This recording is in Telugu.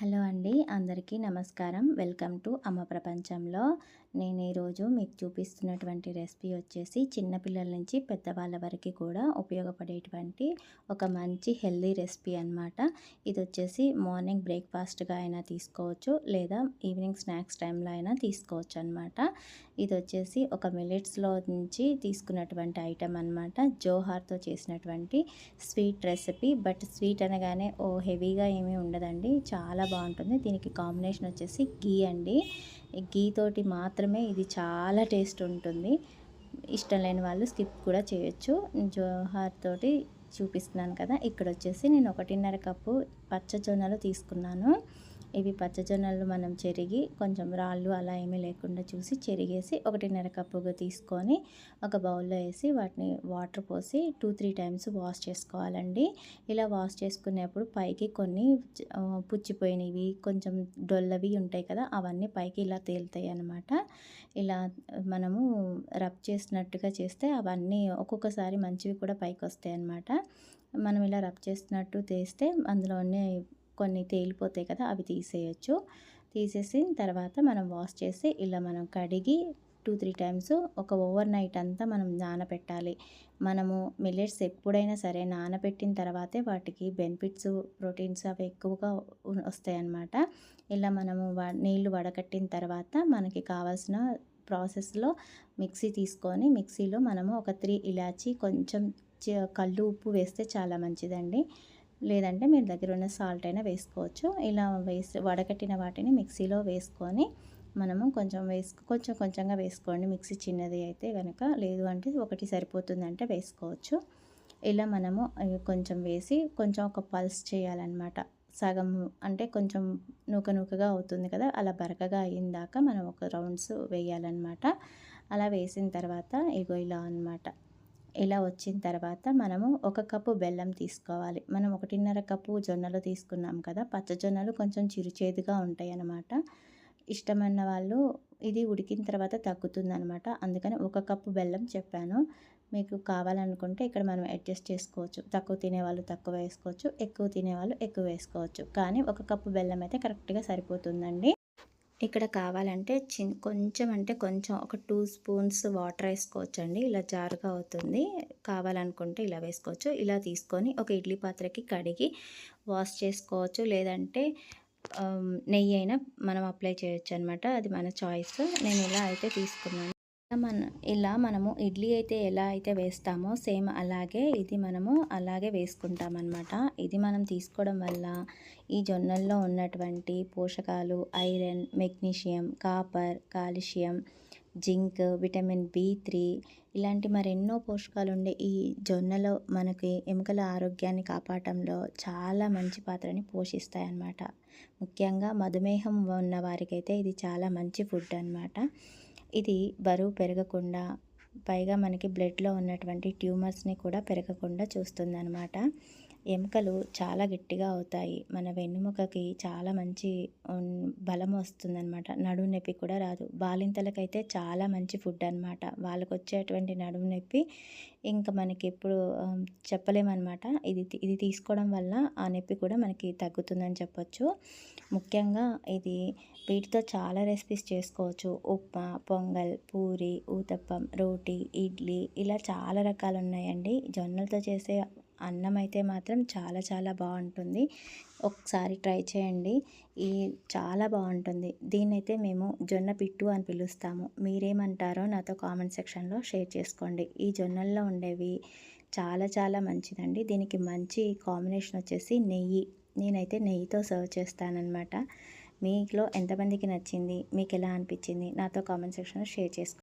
హలో అండి అందరికీ నమస్కారం. వెల్కమ్ టు అమ్మ ప్రపంచంలో. నేను ఈరోజు మీకు చూపిస్తున్నటువంటి రెసిపీ వచ్చేసి చిన్నపిల్లల నుంచి పెద్దవాళ్ళ వరకు కూడా ఉపయోగపడేటువంటి ఒక మంచి హెల్దీ రెసిపీ అనమాట ఇది వచ్చేసి మార్నింగ్ బ్రేక్ఫాస్ట్గా అయినా తీసుకోవచ్చు లేదా ఈవినింగ్ స్నాక్స్ టైంలో అయినా తీసుకోవచ్చు అనమాట ఇది వచ్చేసి ఒక మిలెట్స్లో నుంచి తీసుకున్నటువంటి ఐటెం అనమాట జోహార్తో చేసినటువంటి స్వీట్ రెసిపీ. బట్ స్వీట్ అనగానే ఓ హెవీగా ఏమీ ఉండదండి. చాలా బాగుంటుంది. దీనికి కాంబినేషన్ వచ్చేసి గీ అండి. గీ తోటి మాత్రమే ఇది చాలా టేస్ట్ ఉంటుంది. ఇష్టం లేని వాళ్ళు స్కిప్ కూడా చేయొచ్చు. జోహార్ తోటి చూపిస్తున్నాను కదా ఇక్కడ వచ్చేసి నేను ఒకటిన్నర కప్పు పచ్చ జొన్నలు తీసుకున్నాను. ఇవి పచ్చజొన్నలు మనం చెరిగి కొంచెం రాళ్ళు అలా ఏమీ లేకుండా చూసి చెరిగేసి ఒకటిన్నర కప్పుగా తీసుకొని ఒక బౌల్లో వేసి వాటిని వాటర్ పోసి టూ త్రీ టైమ్స్ వాష్ చేసుకోవాలండి. ఇలా వాష్ చేసుకునేప్పుడు పైకి కొన్ని పుచ్చిపోయినవి కొంచెం డొల్లవి ఉంటాయి కదా అవన్నీ పైకి ఇలా తేలుతాయి అన్నమాట. ఇలా మనము రబ్ చేసినట్టుగా చేస్తే అవన్నీ ఒక్కొక్కసారి మంచివి కూడా పైకి వస్తాయి అన్నమాట. మనం ఇలా రబ్ చేసినట్టు తీస్తే అందులోనే కొన్ని తేలిపోతాయి కదా అవి తీసేయచ్చు. తీసేసిన తర్వాత మనం వాష్ చేసి ఇలా మనం కడిగి టూ త్రీ టైమ్స్ ఒక ఓవర్ నైట్ అంతా మనం నానబెట్టాలి మనము మిల్లెట్స్ ఎప్పుడైనా సరే నానబెట్టిన తర్వాతే వాటికి బెనిఫిట్స్ ప్రోటీన్స్ అవి ఎక్కువగా వస్తాయి అన్నమాట ఇలా మనము నీళ్ళు వడకట్టిన తర్వాత మనకి కావాల్సిన ప్రాసెస్లో మిక్సీ తీసుకొని మిక్సీలో మనము ఒక త్రీ ఇలాచి కొంచెం కళ్ళు ఉప్పు వేస్తే చాలా మంచిదండి. లేదంటే మీరు దగ్గర ఉన్న సాల్ట్ అయినా వేసుకోవచ్చు. ఇలా వేసి వడకట్టిన వాటిని మిక్సీలో వేసుకొని మనము కొంచెం వేసుకు కొంచెం కొంచెంగా వేసుకోండి. మిక్సీ చిన్నది అయితే కనుక లేదు అంటే ఒకటి సరిపోతుందంటే వేసుకోవచ్చు. ఇలా మనము కొంచెం వేసి కొంచెం ఒక పల్స్ చేయాలన్నమాట. సగం అంటే కొంచెం నూక నూకగా అవుతుంది కదా అలా బరకగా అయిందాక మనం ఒక రౌండ్స్ వేయాలన్నమాట. అలా వేసిన తర్వాత ఇగో ఇలా అనమాట ఇలా వచ్చిన తర్వాత మనము ఒక కప్పు బెల్లం తీసుకోవాలి. మనం ఒకటిన్నర కప్పు జొన్నలు తీసుకున్నాం కదా పచ్చ జొన్నలు కొంచెం చిరుచేదుగా ఉంటాయి అన్నమాట ఇష్టమైన వాళ్ళు ఇది ఉడికిన తర్వాత తగ్గుతుందనమాట అందుకని ఒక కప్పు బెల్లం చెప్పాను. మీకు కావాలనుకుంటే ఇక్కడ మనం అడ్జస్ట్ చేసుకోవచ్చు. తక్కువ తినేవాళ్ళు తక్కువ వేసుకోవచ్చు. ఎక్కువ తినేవాళ్ళు ఎక్కువ వేసుకోవచ్చు. కానీ ఒక కప్పు బెల్లం అయితే కరెక్ట్గా సరిపోతుందండి. ఇక్కడ కావాలంటే చి కొంచెం అంటే కొంచెం ఒక టూ స్పూన్స్ వాటర్ వేసుకోవచ్చండి. ఇలా జారుగా అవుతుంది. కావాలనుకుంటే ఇలా వేసుకోవచ్చు. ఇలా తీసుకొని ఒక ఇడ్లీ పాత్రకి కడిగి వాష్ చేసుకోవచ్చు. లేదంటే నెయ్యి అయినా మనం అప్లై చేయొచ్చు అనమాట అది మన చాయిస్. నేను ఇలా అయితే తీసుకున్నాను. మన ఇలా మనము ఇడ్లీ అయితే ఎలా అయితే వేస్తామో సేమ్ అలాగే ఇది మనము అలాగే వేసుకుంటాం అనమాట ఇది మనం తీసుకోవడం వల్ల ఈ జొన్నల్లో ఉన్నటువంటి పోషకాలు iron magnesium copper calcium zinc vitamin B three ఇలాంటి మరెన్నో పోషకాలు ఉండే ఈ జొన్నలో మనకి ఎముకల ఆరోగ్యాన్ని కాపాడటంలో చాలా మంచి పాత్రని పోషిస్తాయి అన్నమాట ముఖ్యంగా మధుమేహం ఉన్న వారికైతే ఇది చాలా మంచి ఫుడ్ అనమాట ఇది బరువు పెరగకుండా పైగా మనకి బ్లడ్లో ఉన్నటువంటి ట్యూమర్స్ని కూడా పెరగకుండా చూస్తుందన్నమాట. ఎముకలు చాలా గట్టిగా అవుతాయి. మన వెన్నుముకకి చాలా మంచి బలం వస్తుందన్నమాట. నడుము నొప్పి కూడా రాదు. బాలింతలకైతే చాలా మంచి ఫుడ్ అనమాట వాళ్ళకు వచ్చేటువంటి నడుము నొప్పి ఇంకా మనకి ఎప్పుడు చెప్పలేమన్నమాట. ఇది ఇది తీసుకోవడం వల్ల ఆ నొప్పి కూడా మనకి తగ్గుతుందని చెప్పొచ్చు. ముఖ్యంగా ఇది వీటితో చాలా రెసిపీస్ చేసుకోవచ్చు. ఉప్మా పొంగల్ పూరి ఊతప్పం రోటీ ఇడ్లీ ఇలా చాలా రకాలు ఉన్నాయండి జొన్నలతో చేసే అన్నం అయితే మాత్రం చాలా చాలా బాగుంటుంది. ఒకసారి ట్రై చేయండి. ఈ చాలా బాగుంటుంది. దీన్నైతే మేము జొన్న పిట్టు అని పిలుస్తాము. మీరేమంటారో నాతో కామెంట్ సెక్షన్లో షేర్ చేసుకోండి. ఈ జొన్నల్లో ఉండేవి చాలా చాలా మంచిదండి. దీనికి మంచి కాంబినేషన్ వచ్చేసి నెయ్యి. నేనైతే నెయ్యితో సర్వ్ చేస్తానన్నమాట. మీలో ఎంతమందికి నచ్చింది? మీకు ఎలా అనిపించింది? నాతో కామెంట్ సెక్షన్లో షేర్ చేసుకోండి